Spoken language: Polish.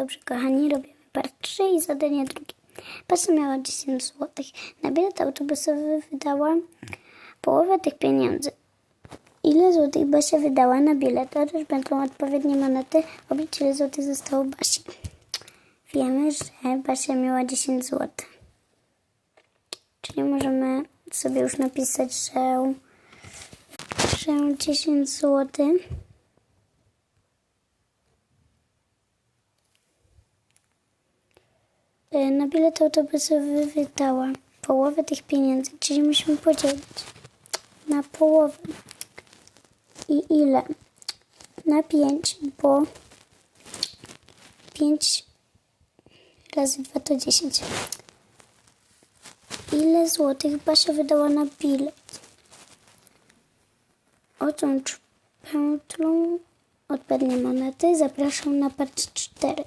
Dobrze, kochani, robimy part 3 i zadanie drugie. Basia miała 10 zł. Na bilet autobusowy wydała połowę tych pieniędzy. Ile złotych Basia wydała na bilet? Otóż będą odpowiednie monety. Oblicz ile złotych zostało Basi. Wiemy, że Basia miała 10 zł. Czyli możemy sobie już napisać, że, że 10 zł. Na bilet autobusowy wydała połowę tych pieniędzy, czyli musimy podzielić na połowę. I ile? Na 5, bo 5 razy 2 to 10. Ile złotych Basia wydała na bilet? Otącz pętlą odpowiednie monety. Zapraszam na part 4.